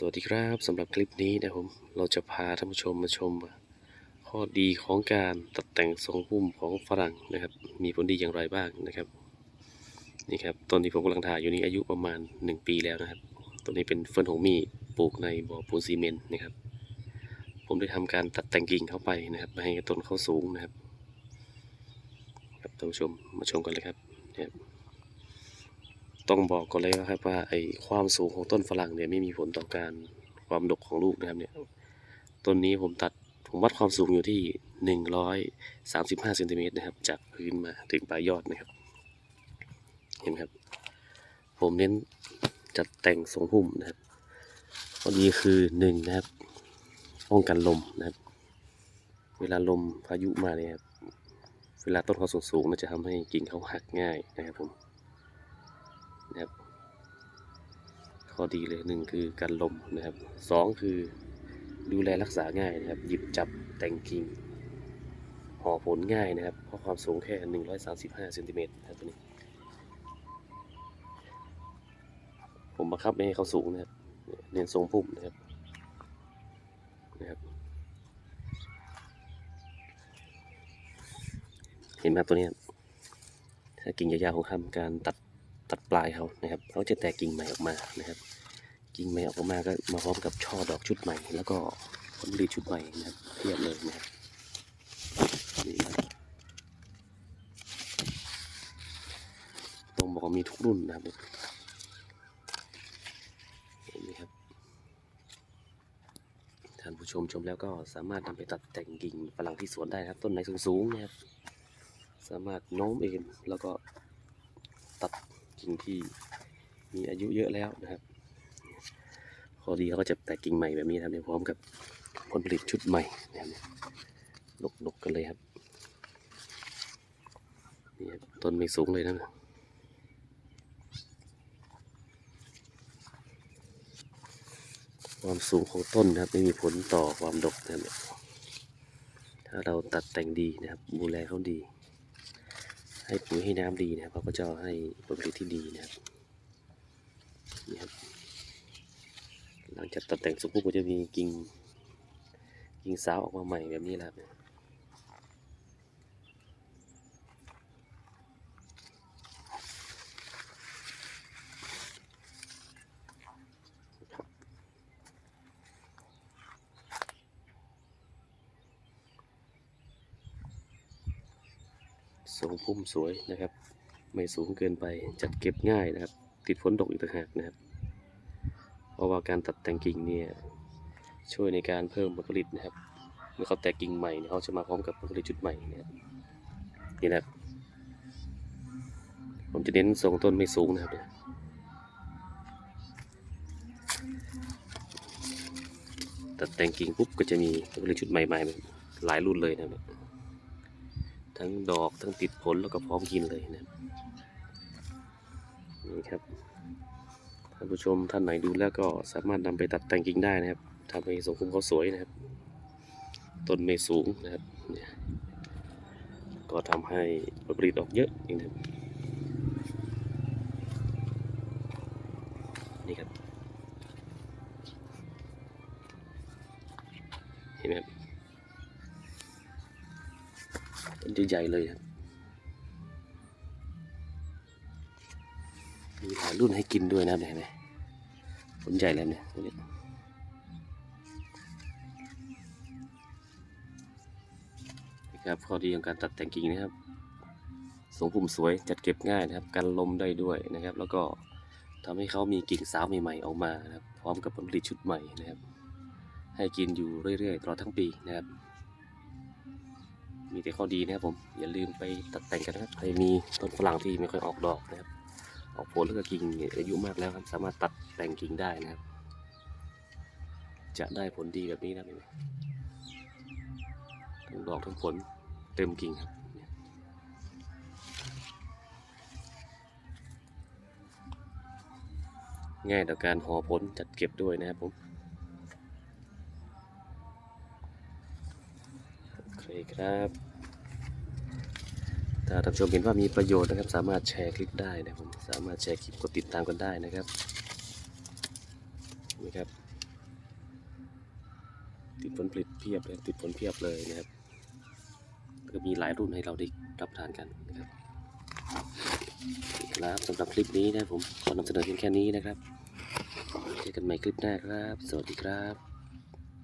สวัสดีครับสำหรับคลิปนี้นะครับผมเราจะพาท่านผู้ชมมาชม ข้อดีของการตัดแต่งทรงพุ่มของฝรั่งนะครับ มีผลดีอย่างไรบ้างนะครับนี่ครับต้นที่ผมกำลังถ่ายอยู่นี้อายุประมาณ 1 ปีแล้วนะครับต้นนี้เป็นเฟิร์นหงมี่ปลูกในบ่อปูนซีเมนต์นะครับ ผมได้ทำการตัดแต่งกิ่งเข้าไปนะครับม่ให้ต้นเขาสูงนะครับครับท่านผู้ชมมาชมกันเลยครับนะครับ ต้องบอกก่อนเลยนะครับว่าไอ้ความสูงของต้นฝรั่งเนี่ยไม่มีผลต่อการความดกของลูกนะครับเนี่ยต้นนี้ผมตัดผมวัดความสูงอยู่ที่หนึ่งร้อยสามสิบห้าเซนติเมตรนะครับ จากพื้นมาถึงปลายยอดนะครับ เห็นไหมครับ ผมเน้นจัดแต่งทรงพุ่มนะครับข้อดีคือหนึ่งนะครับป้องกันลมนะครับ เวลาลมพายุมาเนี่ยครับเวลาต้นเขาสูงๆมันจะทำให้กิ่งเขาหักง่ายนะครับผม นะครับ ข้อดีเลยหนึ่งคือการลมนะครับสองคือดูแลรักษาง่ายนะครับ หยิบจับแต่งกิ่งห่อผลง่ายนะครับ เพราะความสูงแค่ 135เซนติเมตรนะครับตัวนี้ ผมบังคับไม่ให้เขาสูงนะครับเน้นทรงพุ่มนะครับนะครับเห็นไหมตัวนี้ ถ้ากิ่งยาวๆของทำการตัด ตัดปลายเขานะครับเขาจะแตกกิ่งใหม่ออกมานะครับ กิ่งใหม่ออกมาก็มาพร้อมกับช่อดอกชุดใหม่ แล้วก็ผลผลิตชุดใหม่นะครับเทียบเลยนะครับนี่ครับต้องบอกว่ามีทุกรุ่นนะครับเห็นไหมครับท่านผู้ชมชมแล้วก็สามารถนำไปตัดแต่งกิ่งฝรั่งที่สวนได้นะครับ ต้นไหนสูงๆนะครับ สามารถโน้มเองแล้วก็ตัด กิ่งที่มีอายุเยอะแล้วนะครับข้อดีเขาก็จะแตกกิ่งใหม่แบบนี้นะครับเนี่ยพร้อมกับผลผลิตชุดใหม่นะครับดกๆกันเลยครับนี่ครับต้นไม่สูงเลยนะความสูงของต้นนะครับไม่มีผลต่อความดกนะครับถ้าเราตัดแต่งดีนะครับดูแลเขาดี ให้ปุ๋ยให้น้ำดีนะครับเขาก็จะให้ผลผลิตที่ดีนะครับนี่ครับหลังจากตัดแต่งสุกปุ๊บก็จะมีกิ่งกิ่งสาวออกมาใหม่แบบนี้แหละ ทรงพุ่มสวยนะครับ ไม่สูงเกินไปจัดเก็บง่ายนะครับ ติดฝนตกอีกต่างหากนะครับ เพราะว่าการตัดแต่งกิ่งเนี่ยช่วยในการเพิ่มผลผลิตนะครับเมื่อเขาแตกกิ่งใหม่เนี่ยเขาจะมาพร้อมกับผลผลิตชุดใหม่นะครับนี่นะครับ ผมจะเน้นทรงต้นไม่สูงนะครับตัดแต่งกิ่งปุ๊บก็จะมีผลผลิตชุดใหม่ๆหลายรุ่นเลยนะครับ ทั้งดอกทั้งติดผลแล้วก็พร้อมกินเลยนะครับนี่ครับท่านผู้ชมท่านไหนดูแล้วก็สามารถนำไปตัดแต่งกิ่งได้นะครับทำให้ทรงพุ่มเขาสวยนะครับ ต้นไม่สูงนะครับเนี่ยก็ทำให้ผลผลิตออกเยอะนี่นะครับนี่ครับเห็นไหมครับ ต้นใหญ่ๆเลยครับมีหลายรุ่นให้กินด้วยนะครับเห็นไหมผลใหญ่แล้วเนี่ยตัวนี้นี่ครับข้อดีของการตัดแต่งกิ่งนะครับทรงพุ่มสวยจัดเก็บง่ายนะครับกันลมได้ด้วยนะครับ แล้วก็ทำให้เขามีกิ่งสาวใหม่ๆออกมานะครับพร้อมกับผลผลิตชุดใหม่นะครับ ให้กินอยู่เรื่อยๆตลอดทั้งปีนะครับ มีแต่ข้อดีนะครับผม อย่าลืมไปตัดแต่งกันนะครับ ใครมีต้นฝรั่งที่ไม่ค่อยออกดอกนะครับ ออกผลแล้วก็กิ่งอายุมากแล้วครับ สามารถตัดแต่งกิ่งได้นะครับ จะได้ผลดีแบบนี้นะเห็นไหมทั้งดอกทั้งผลเต็มกิ่งครับง่ายต่อการห่อผลจัดเก็บด้วยนะครับผม คครับถ้าท่านชมเห็นว่ามีประโยชน์นะครับ สามารถแชร์คลิปได้นะครับผมสามารถแชร์คลิปกดติดตามกันได้นะครับนี่ครับ ติดผลผลิตเพียบเลยติดผลเพียบเลยนะครับก็มีหลายรุ่นให้เราได้รับทานกันนะครับครับสำหรับคลิปนี้นะผมขอนำเสนอเพียงแค่นี้นะครับเจอกันใหม่คลิปหน้าครับ สวัสดีครับ